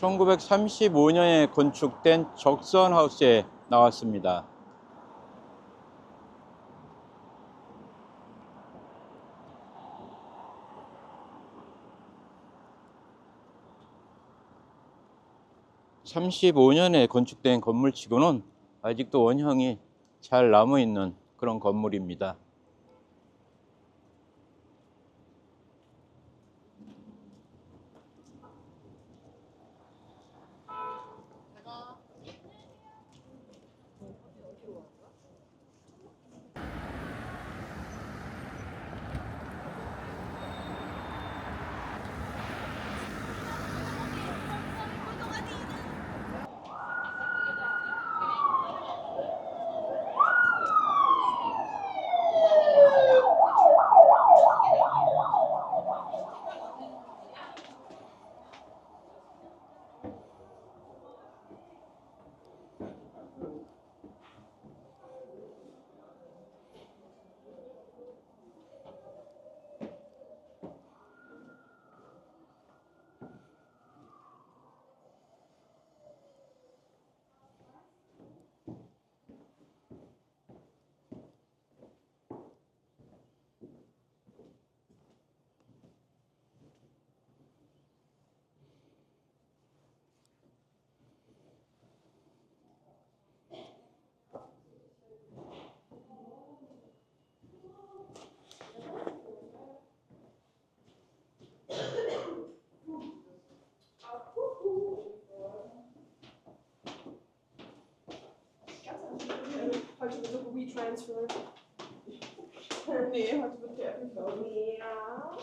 1935년에 건축된 적선하우스에 나왔습니다. (35년에) 건축된 건물치고는 아직도 원형이 잘 남아있는 그런 건물입니다. Heute wird WeTransfer. nee, heute wird der ich. Ja.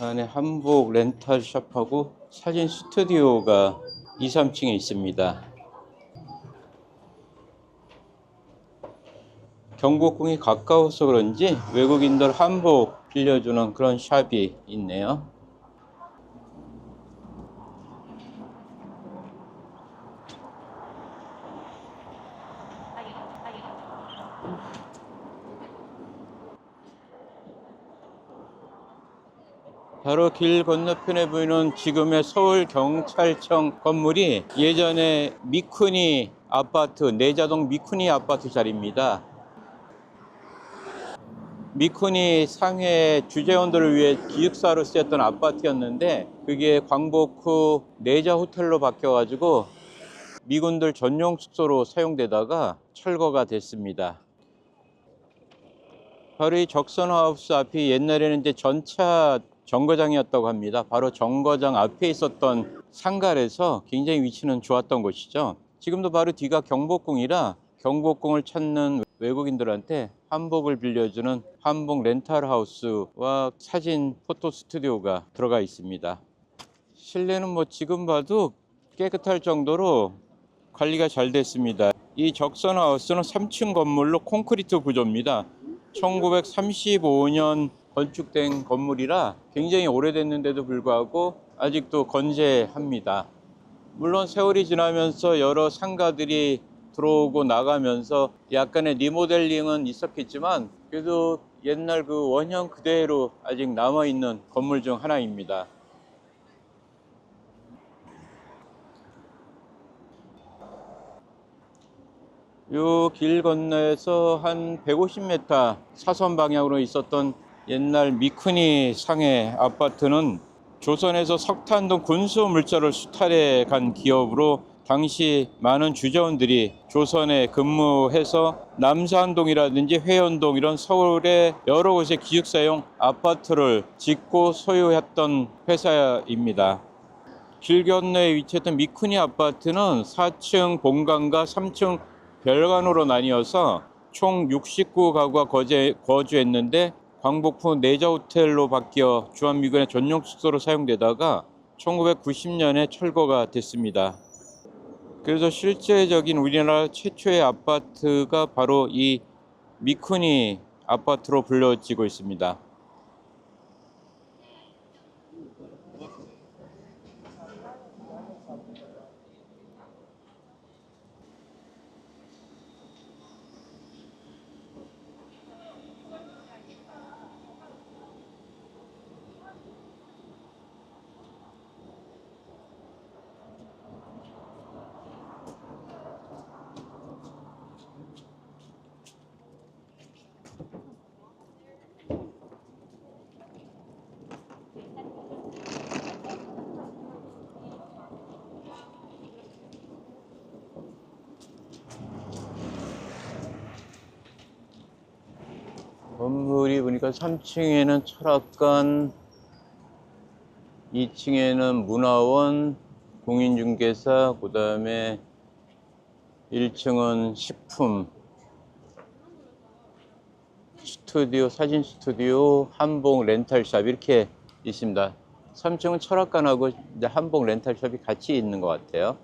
안에 한복 렌탈 샵하고 사진 스튜디오가 2, 3층에 있습니다. 경복궁이 가까워서 그런지 외국인들 한복 빌려주는 그런 샵이 있네요. 바로 길 건너편에 보이는 지금의 서울경찰청 건물이 예전에 미쿠니 아파트, 내자동 미쿠니 아파트 자리입니다. 미쿠니 상해 주재원들을 위해 기숙사로 쓰였던 아파트였는데 그게 광복 후 내자 호텔로 바뀌어가지고 미군들 전용 숙소로 사용되다가 철거가 됐습니다. 바로 이 적선하우스 앞이 옛날에는 이제 전차 정거장이었다고 합니다. 바로 정거장 앞에 있었던 상가에서 굉장히 위치는 좋았던 곳이죠. 지금도 바로 뒤가 경복궁이라 경복궁을 찾는 외국인들한테 한복을 빌려주는 한복 렌탈하우스와 사진 포토 스튜디오가 들어가 있습니다. 실내는 뭐 지금 봐도 깨끗할 정도로 관리가 잘 됐습니다. 이 적선하우스는 3층 건물로 콘크리트 구조입니다. 1935년 건축된 건물이라 굉장히 오래됐는데도 불구하고 아직도 건재합니다. 물론 세월이 지나면서 여러 상가들이 들어오고 나가면서 약간의 리모델링은 있었겠지만 그래도 옛날 그 원형 그대로 아직 남아있는 건물 중 하나입니다. 요길 건너에서 한 150m 사선 방향으로 있었던 옛날 미쿠니 상해 아파트는 조선에서 석탄 등 군수 물자를 수탈해 간 기업으로 당시 많은 주재원들이 조선에 근무해서 남산동이라든지 회원동 이런 서울의 여러 곳에 기숙사용 아파트를 짓고 소유했던 회사입니다. 길 건너에 위치했던 미쿠니 아파트는 4층 본관과 3층 별관으로 나뉘어서 총 69가구가 거제, 거주했는데 광복 후 내자 호텔로 바뀌어 주한미군의 전용 숙소로 사용되다가 1990년에 철거가 됐습니다. 그래서 실제적인 우리나라 최초의 아파트가 바로 이 미쿠니 아파트로 불려지고 있습니다. 건물이 보니까 3층에는 철학관, 2층에는 문화원, 공인중개사, 그 다음에 1층은 식품, 스튜디오, 사진 스튜디오, 한복 렌탈샵 이렇게 있습니다. 3층은 철학관하고 한복 렌탈샵이 같이 있는 것 같아요.